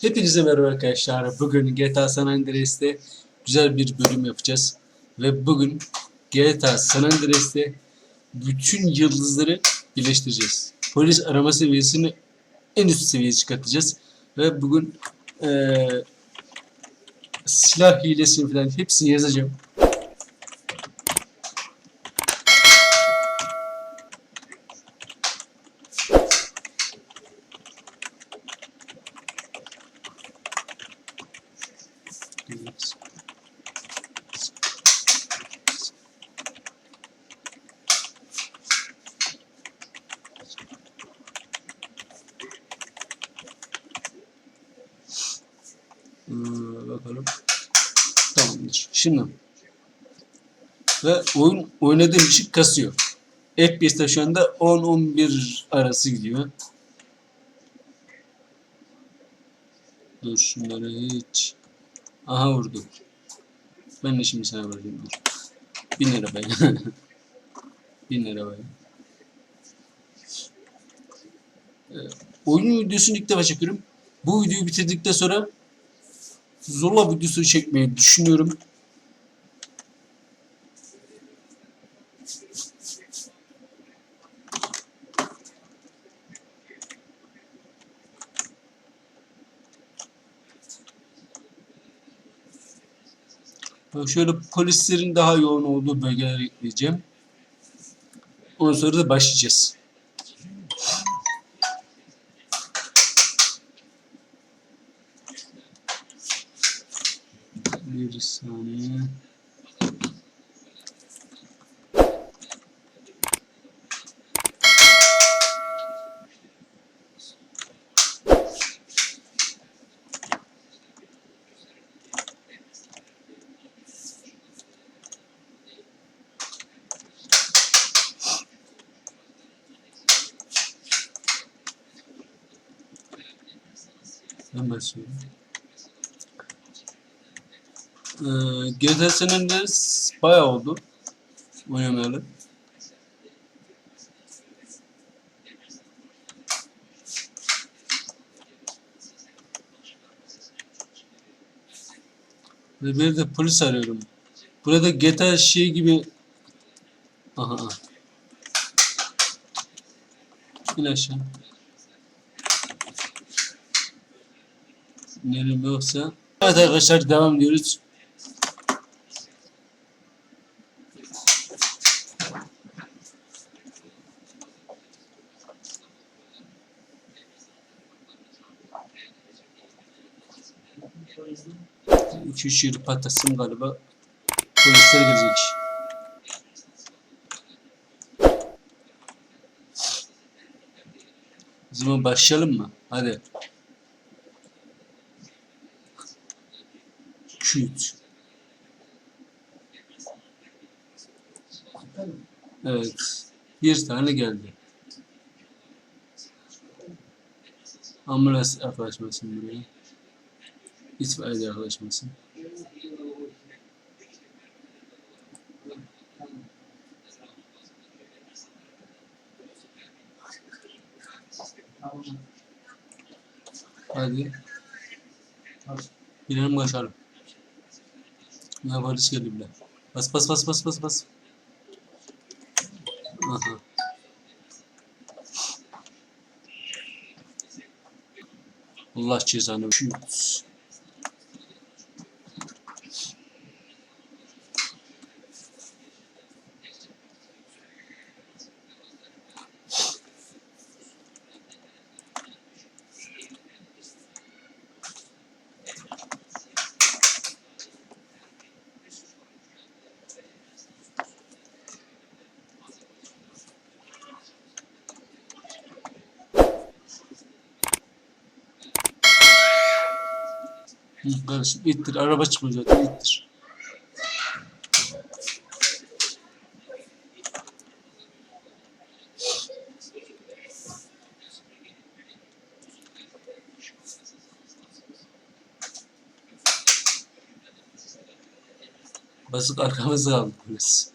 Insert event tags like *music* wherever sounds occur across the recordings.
Hepinize merhaba arkadaşlar. Bugün GTA San Andreas'te güzel bir bölüm yapacağız. Ve bugün GTA San Andreas'te bütün yıldızları birleştireceğiz. Polis arama seviyesini en üst seviyeye çıkartacağız. Ve bugün eee, silah hilesini falan hepsini yazacağım. Şimdi ve oyun oynadığım için kasıyor. FPS'te şu anda 10-11 arası gidiyor. Dur şunları hiç. Aha vurdu. Ben de şimdi sana vurayım. Dur. Bin lira be. *laughs* Bin lira be. Ee, oyun videosunu ilk defa çekiyorum. Bu videoyu bitirdikten sonra Zola videosu çekmeyi düşünüyorum. Şöyle polislerin daha yoğun olduğu bölgelere gideceğim. Ondan sonra da başlayacağız. Bir saniye. Başlıyorum. Ee, GTA San Andreas bayağı oldu oynamayalı. Ve bir de polis arıyorum. Burada GTA şey gibi aha. İn aşağı. İnelim yoksa. Evet arkadaşlar devam ediyoruz. İki üç yeri patlasın galiba. Polisler gelecek. O zaman başlayalım mı? Hadi. Shoot. Evet. Bir tane geldi. Ambulans yaklaşmasın buraya. İtfaiye yaklaşmasın. Hadi. Binelim kaçalım. Ya polis geldi bile. Bas bas bas bas bas bas. Aha. Allah cezanı Shoot. Hı, kardeşim ittir. Araba çıkmıyor zaten ittir. Basık arkamızda kaldı polis.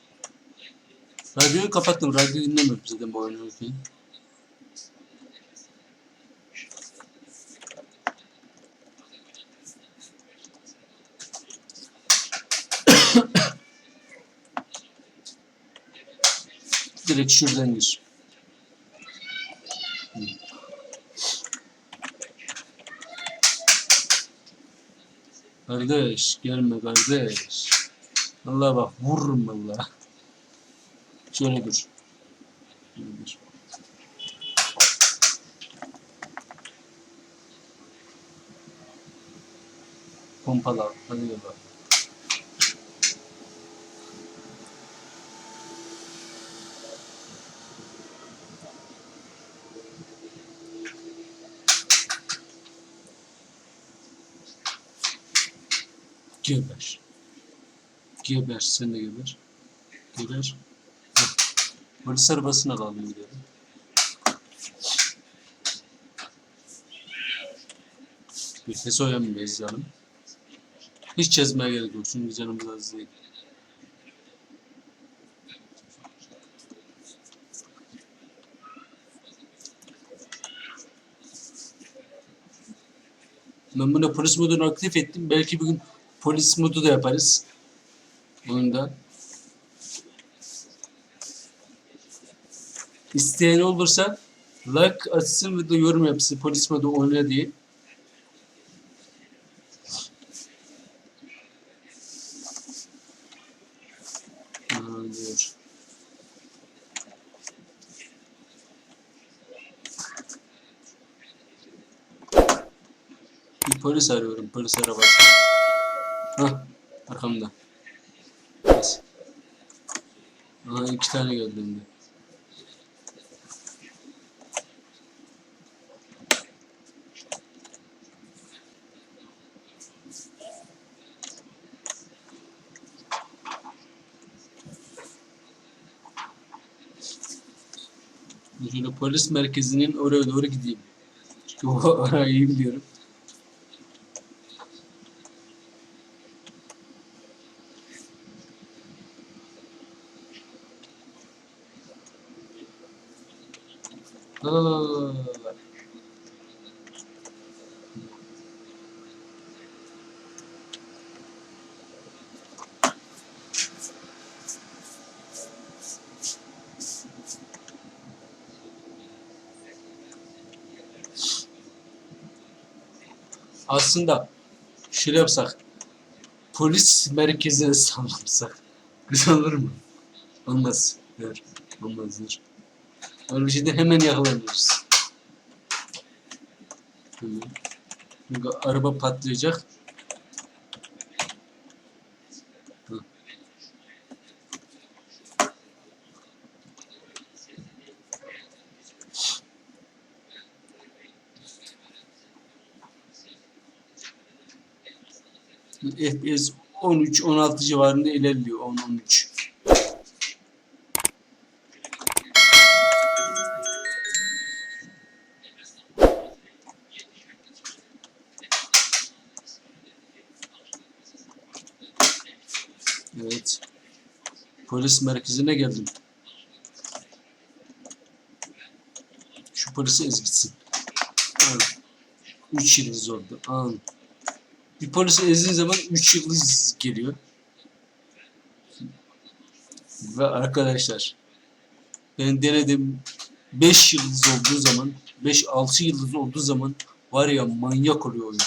Radyoyu kapattım. Radyo dinlemiyor zaten bu oyunu Direkt şuradan gir. Kardeş gelme kardeş. Allah bak vururum valla. Şöyle dur. Şöyle dur. Pompala. Hadi bak. Geber. Geber. Sen de geber. Geber. Heh. Polis arabasına kaldım gidelim. Bir soyamayız canım. Hiç çizmeye gerek yok çünkü canımız az değil. Ben buna polis modunu aktif ettim. Belki bugün polis modu da yaparız. Bunda. İsteyen olursa like atsın ve de yorum yapsın polis modu oyna diye. Polis arıyorum. Polis arabası. Hah. Arkamda. Neyse. Aa, iki tane geldi hem de. Şöyle polis merkezinin oraya doğru gideyim. Çünkü o *laughs* orayı iyi biliyorum. La. Aslında şöyle yapsak. Polis merkezine sallansak. Güzel olur mu? Olmaz. Dur. Olmaz. Dur. Şeyde hemen yakalanırız. Hemen. Çünkü araba patlayacak. FPS 13-16 civarında ilerliyor. 10-13. Polis merkezine geldim. Şu polisi ez gitsin. Al. Üç yıldız oldu. Al. Bir polisi ezdiğin zaman 3 yıldız geliyor. Ve arkadaşlar ben denedim 5 yıldız olduğu zaman 5-6 yıldız olduğu zaman var ya manyak oluyor oyun.